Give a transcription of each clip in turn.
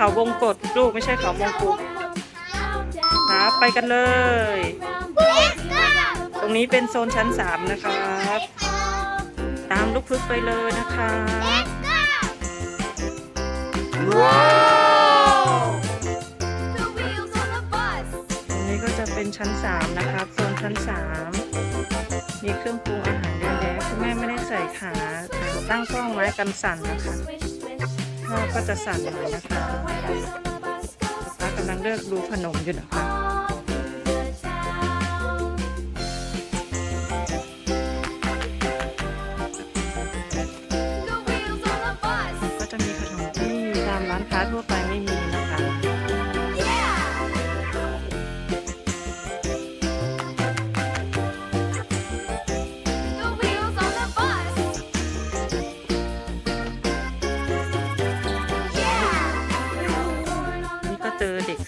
เขาวงกตลูกไม่ใช่เขาวงกุฎครับไปกันเลย ตรงนี้เป็นโซนชั้น3นะครับ ตามลูกพึกไปเลยนะครับว้าวตรงนี้ก็จะเป็นชั้น3นะครับโซนชั้น3มีเครื่องปรุงอาหารเยอะแยะคุณแม่ไม่ได้ใส่ขาต่ตั้งกล้องไว้กันสั่นนะคะ พ่อก็จะสั่นหน่อยนะคะป้ากำลังเลือกดูขนมอยู่นะคะก็จะมีขนมที่ตามร้านค้าทั่วไปไม่มีนะ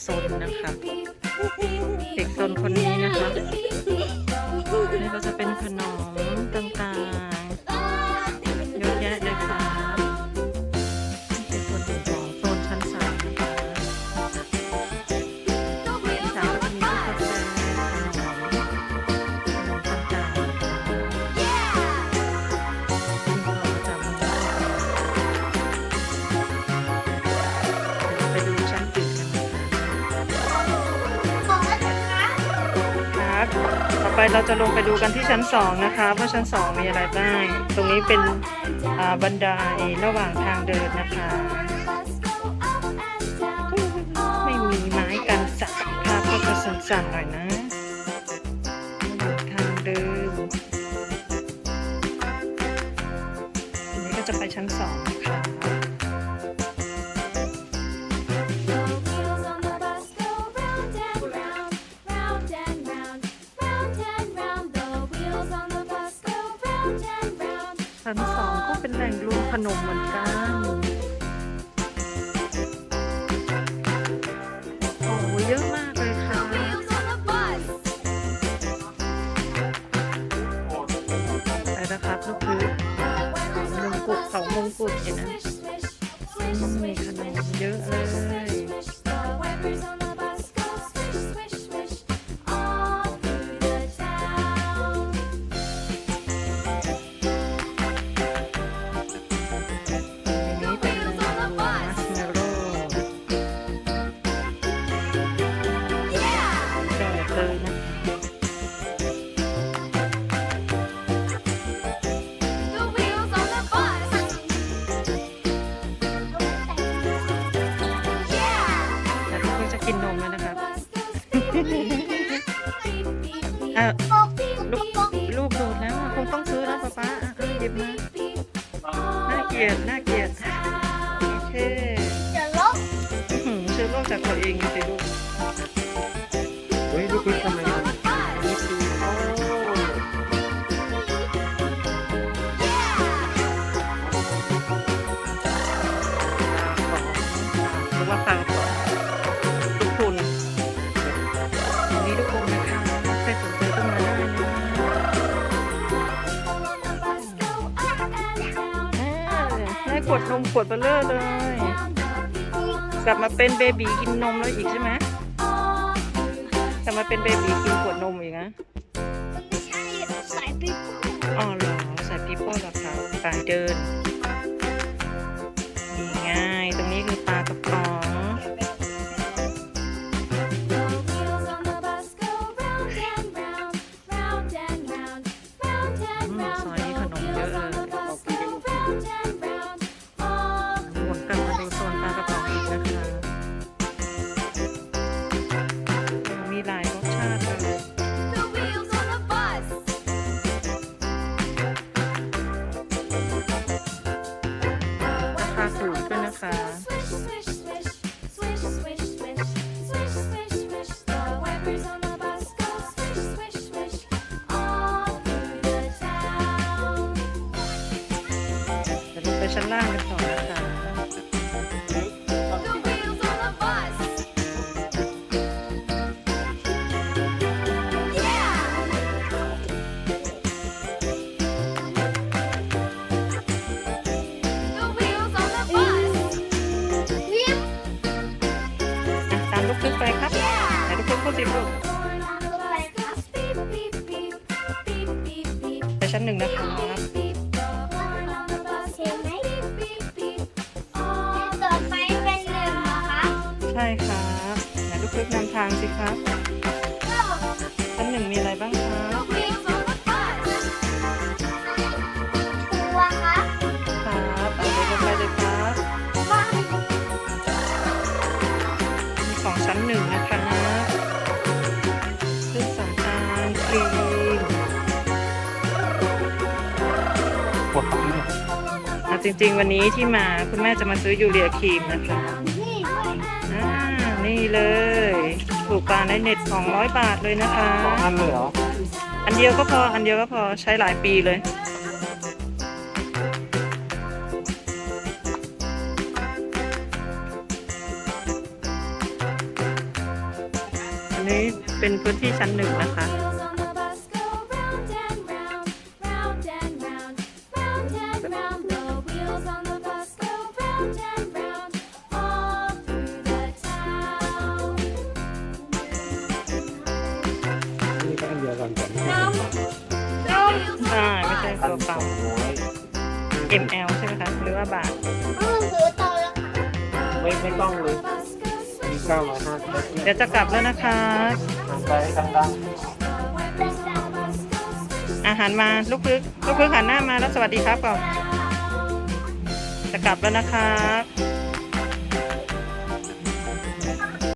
ซนนะคะ เด็กซนคนนี้นะคะ ไปเราจะลงไปดูกันที่ชั้นสองนะคะว่าชั้นสองมีอะไรบ้าง ตรงนี้เป็นบันไดระหว่างทางเดินนะคะ ไม่มีไม้กันสั่นภาพก็จะสั่นๆหน่อยนะ ทางเดินอันนี้ก็จะไปชั้นสองนะคะ เป็นแหล่งรวมขนมเหมือนกันโอ้โหเยอะมากเลยค่ะ ไปนะครับลูกพื้นมงกุฎเขามงกุฎอยู่นะ ก็จะกินนมแล้วนะครับ อะลูกลูกโดดแล้วอะคงต้องซื้อแล้วป๊าป๊าอะอะหยิบมาน่าเกลียดน่าเกลียดาให้ขวดนมขวดเบลเลอร์เลย กลับมาเป็นเบบีกินนมแล้วอีกใช่ไหมกลับมาเป็นเบบีกินขวดนมอีกนะอ๋อเหรอใส่ปีโป้เหรอคะไปเดินนี่ ไปชั้นล่างกันต่อนะ ช่ครับไหนลูกพึกนำทางสิครับชั้นหนึ่งมีอะไรบ้างครับมีครัวครับครับเอาไปลงไปเลยครับบ้านมีของชั้นหนึ่งนะคะเครื่องสำอางครีมปวดท้องเนี่ยอะจริงๆ วันนี้ที่มาคุณแม่จะมาซื้อยูเรียครีมนะคะนี่ด้วยอ่า นี่เลย ถูกปลาในเน็ต 200 บาทเลยนะคะสองอันเลยเหรอ อันเดียวก็พอ อันเดียวก็พอ ใช้หลายปีเลย อันนี้เป็นพื้นที่ชั้นหนึ่งนะคะ เดียวกันแต่ไม่ใช่ไม่ใช่ตัวสอเก่า ML ใช่ไหมคะหรือว่าบาทไม่ไม่ต้องเลยมีเก้าร้อยห้าสิบเดี๋ยวจะกลับแล้วนะคะทางไปดังอาหารมาลูกพึกลูกพึกหันหน้ามาแล้วสวัสดีครับก่อนจะกลับแล้วนะครับ